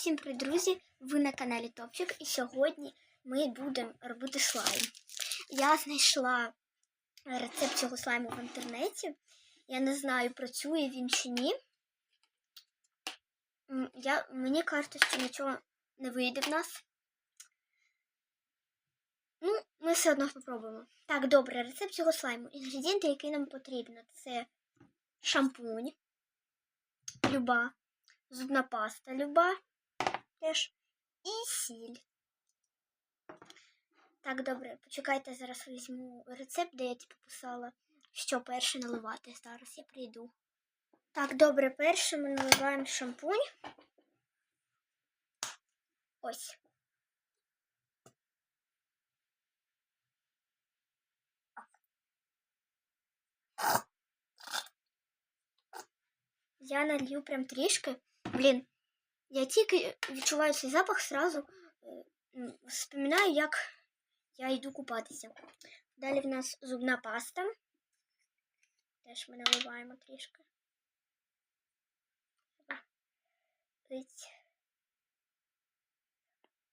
Всім привіт, друзі! Ви на каналі Топчик, і сьогодні ми будемо робити слайм. Я знайшла рецепт цього слайму в інтернеті. Я не знаю, працює він чи ні. Я, мені кажеться, що нічого не вийде в нас. Ну, ми все одно спробуємо. Так, добре, рецепт цього слайму. Інгредієнти, які нам потрібно, це шампунь, люба, зубна паста, люба теж і сіль. Так, добре, почекайте, зараз візьму рецепт, де я типу писала, що перше наливати. Зараз я прийду. Так, добре, перше ми наливаємо шампунь. Ось. Я налью прям трішки. Блін, я тільки відчуваю цей запах, сразу е, вспоминаю, як я йду купатися. Далі в нас зубна паста. Теж ми наливаємо трішки.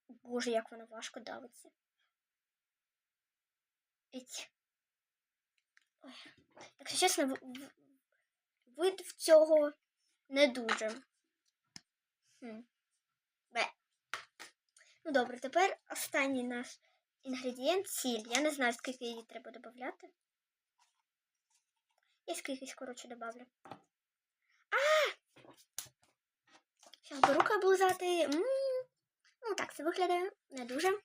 Боже, як воно важко давиться. Ить. Ой. Якщо чесно, вид в цього не дуже. Хм. Бе. Ну добре, тепер останній наш інгредієнт сіль. Я не знаю, скільки її треба додати. Я скількись, коротше, добавлю. А! Зараз беру облизати. М, Ну, так це виглядає не дуже.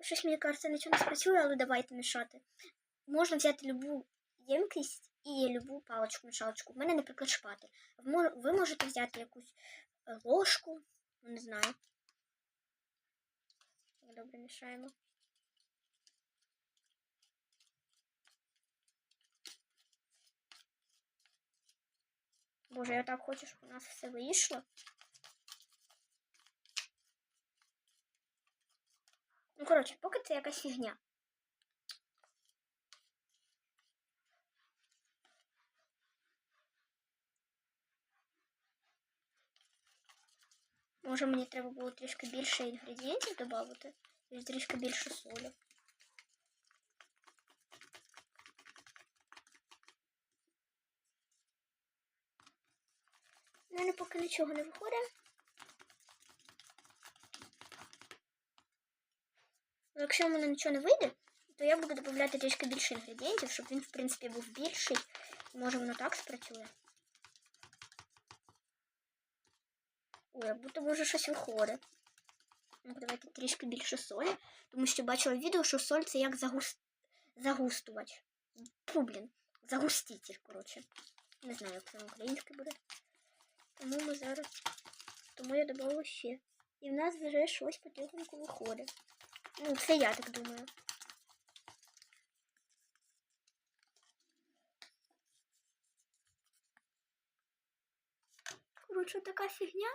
Щось мені кажеться, нічого не спрацює, але давайте мішати. Можна взяти любу ємкість і любу паличку-мішалочку. У мене, наприклад, шпатель. Ви можете взяти якусь е, ложку, не знаю. Добре мішаємо. Боже, я так хочу, щоб у нас все вийшло. Ну, коротше, поки це якась фігня. Може мені треба було трішки більше інгредієнтів додати і трішки більше солі. У мене поки нічого не виходить. Ну, Якщо в мене нічого не вийде, то я буду додати трішки більше інгредієнтів, щоб він, в принципі, був більший. Може воно так спрацює. Ой, будто може щось виходить. Ну, давайте трішки більше солі, тому що бачила відео, що соль це як загус... загустувач. Фу, блін, загуститель, коротше. Не знаю, як це на українській буде. Тому ми зараз. Тому я додала ще. І в нас вже щось потихоньку виходить. Ну, це я так думаю. Коротше, така фігня.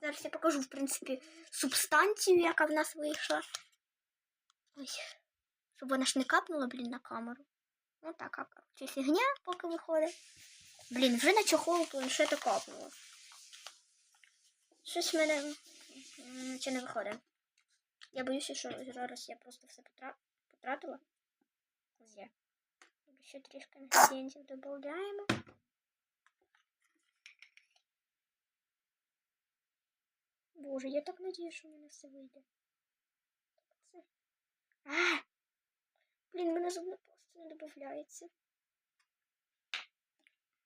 Зараз я покажу, в принципі, субстанцію, яка в нас вийшла. Ой, щоб вона ж не капнула, блін, на камеру. Ну так, коротше, фігня поки виходить. Блін, вже на чохол планшета капнуло. Щось в мене нічого не виходить. Я боюся, що зараз я просто все потра... потратила. Ще трішки інгредієнтів додаємо. Боже, я так надію, що в мене все вийде. Це... А! Блін, мене зубна паста не додається.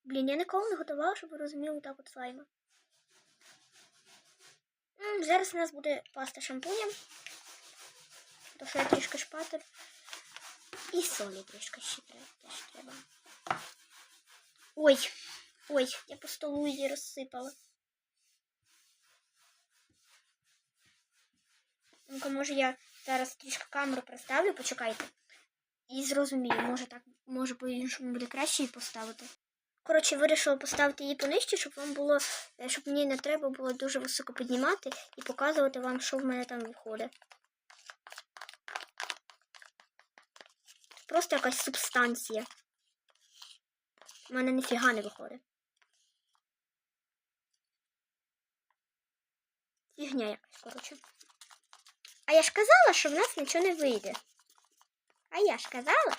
Блін, я ніколи не готувала, щоб ви розуміли так от слайма. Зараз у нас буде паста шампунем. То що я трішки шпатель. І солі трішки ще треба. Теж треба. Ой, ой, я по столу її розсипала. Ну-ка, може я зараз трішки камеру проставлю, почекайте. І зрозумію, може так, може по-іншому буде краще її поставити. Коротше, вирішила поставити її понижче, щоб вам було, е, щоб мені не треба було дуже високо піднімати і показувати вам, що в мене там виходить. Просто якась субстанція. У мене ніфіга не виходить. Фігня якась, коротше. А я ж казала, що в нас нічого не вийде. А я ж казала.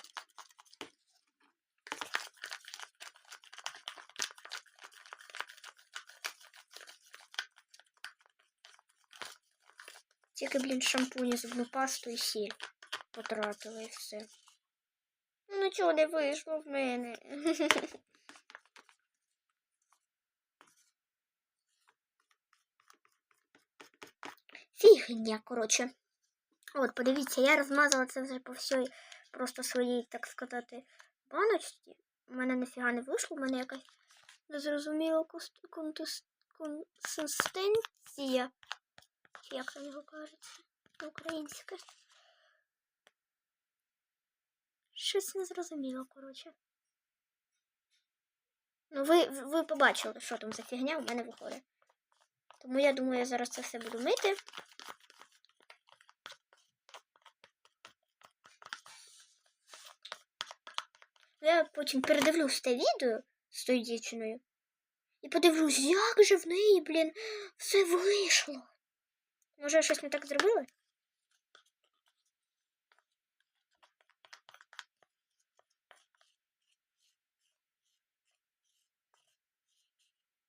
Тільки, блін, шампунь, і зубну пасту і сіль потратила і все. Ну, нічого не вийшло в мене. Фігня, коротше. От, подивіться, я розмазала це вже по всій просто своїй, так сказати, баночці. У мене нафіга не вийшло, у мене якась незрозуміла консистенція. Як там його кажеться? Українське. Щось незрозуміло, коротше. Ну, ви, ви побачили, що там за фігня у мене виходить. Тому я думаю, я зараз це все буду мити. Я потім передивлюсь те відео з тою дівчиною. І подивлюсь, як же в неї, блін, все вийшло. Може, я щось не так зробила?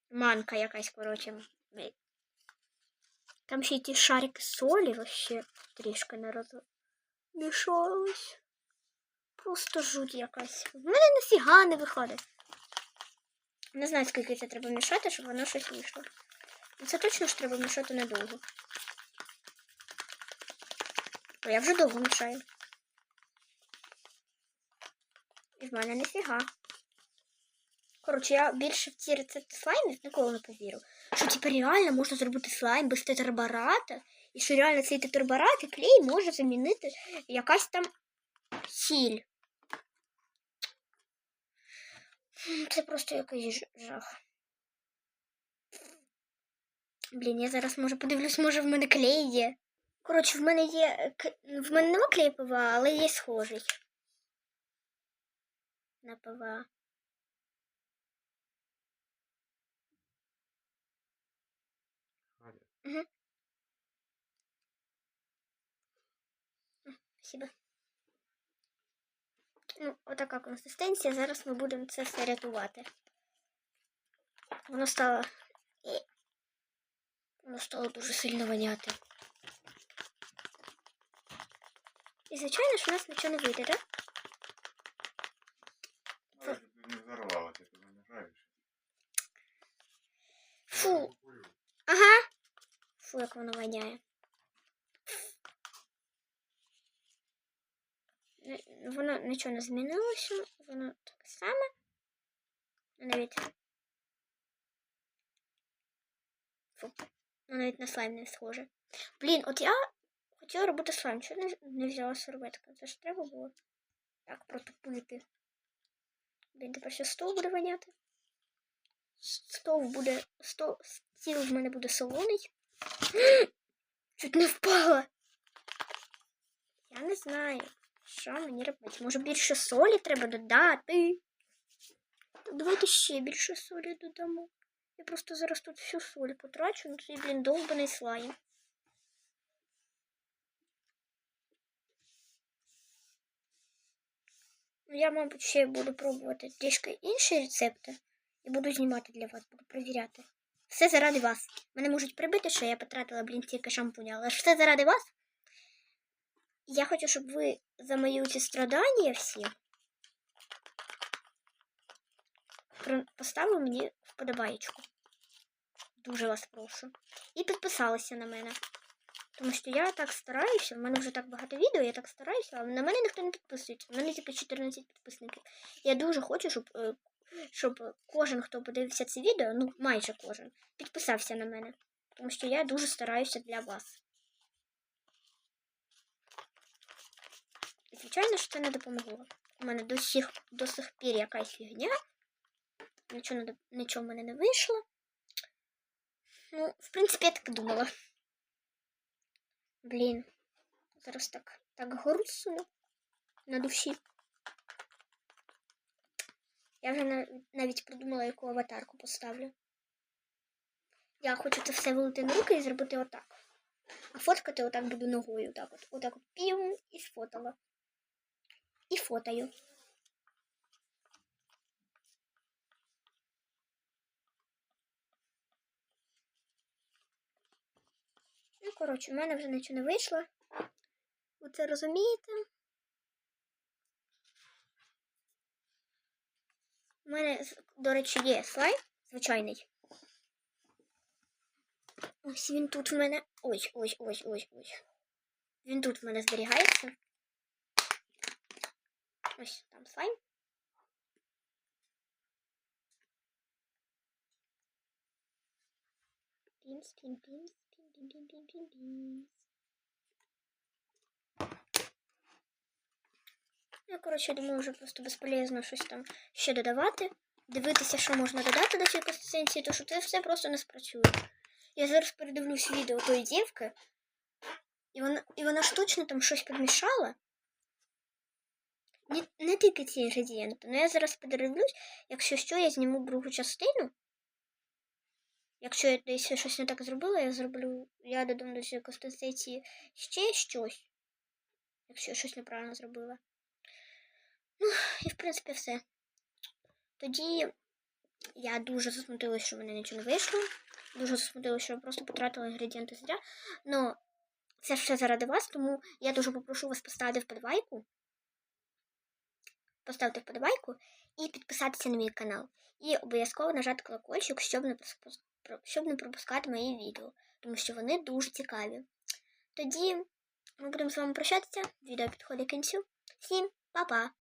Манка якась, коротше. Ми- Там ще й ті шарики солі вообще трішки не розмішались. Просто жуть якась. В мене нафіга не виходить. Не знаю, скільки це треба мішати, щоб воно щось вийшло. Це точно ж треба мішати недовго. О, я вже довго мішаю. І в мене ніфіга. Коротше, я більше в ці рецепти слаймів ніколи не повірю. Що типу реально можна зробити слайм без тетрабарата, і що реально цей тетрабарат і клей може замінити якась там сіль. М, Це просто якийсь жах. Блін, я зараз може подивлюсь, може в мене клей є. Коротше, в мене є. е, В мене нема клею ПВА, але є схожий. На ПВА. Аля, Спасибо. Ну, отака консистенція. Зараз ми будемо це все рятувати. Воно стало. і- Воно стало дуже сильно воняти. І звичайно ж у нас нічого не вийде, так? Щоб ти не взорвалася, ти. Фу. Ага. Фу, як воно воняє. Н- Воно нічого не змінилося, воно таке саме. Навіть. Фу. Ну, навіть на слайм не схоже. Блін, от я хотіла робити слайм. Чого не, не взяла серветку? Це ж треба було так протупити. Блін, тепер ще стол буде воняти. Стол буде. Стол, стіл в мене буде солоний. Чуть не впала. Я не знаю, що мені робити. Може більше солі треба додати. Давайте ще більше солі додамо. Я просто зараз тут всю соль потрачу на цей, блін, довбаний слайм. Ну, Я, мабуть, ще буду пробувати трішки інші рецепти і буду знімати для вас, буду перевіряти. Все заради вас. Мене можуть прибити, що я потратила, блін, тільки шампунь, але ж все заради вас. Я хочу, щоб ви за мої ці страдання всі поставили мені вподобаєчку. Дуже вас прошу. І підписалися на мене. Тому що я так стараюся, в мене вже так багато відео, я так стараюся, але на мене ніхто не підписується. У мене тільки 14 підписників. Я дуже хочу, щоб, щоб кожен, хто подивився це відео, ну майже кожен, підписався на мене. Тому що я дуже стараюся для вас. І, звичайно ж, це не допомогло. У мене до сих, до сих пір якась фігня. Нічого, нічого в мене не вийшло. Ну, в принципі, я так думала. Блін. Зараз так, так грустно на душі. Я вже навіть придумала, яку аватарку поставлю. Я хочу це все вилити на руки і зробити отак. А фоткати отак буду ногою. Отак от. Отак от пів і сфотала. І фотаю. Ну, коротше, в мене вже нічого не вийшло. Ви це розумієте? У мене, до речі, є слайм звичайний. Ось він тут в мене. Ось, ось, ось, ось, ось. Він тут в мене зберігається. Ось там слайм. Пімс, пім, пімс, пім, пім, пім, пім, пім, пімс. Я, коротше, думаю, вже просто безполезно щось там ще додавати. Дивитися, що можна додати до цієї консистенції, тому що це все просто не спрацює. Я зараз передивлюсь відео тої дівки, і вона, і вона штучно там щось підмішала. Не, не тільки ці інгредієнти, але я зараз передивлюсь, якщо що, я зніму другу частину. Якщо я десь щось не так зробила, я зроблю. Я додам до консистенції ще щось. Якщо я щось неправильно зробила. Ну, і в принципі все. Тоді я дуже засмутилася, що в мене нічого не вийшло. Дуже засмутилася, що я просто потратила інгредієнти зря. Ну, це все заради вас, тому я дуже попрошу вас поставити вподобайку. Поставити вподобайку і підписатися на мій канал. І обов'язково нажати колокольчик, щоб не, щоб не пропускати мої відео, тому що вони дуже цікаві. Тоді ми будемо з вами прощатися. Відео підходить кінцю. Всім па-па!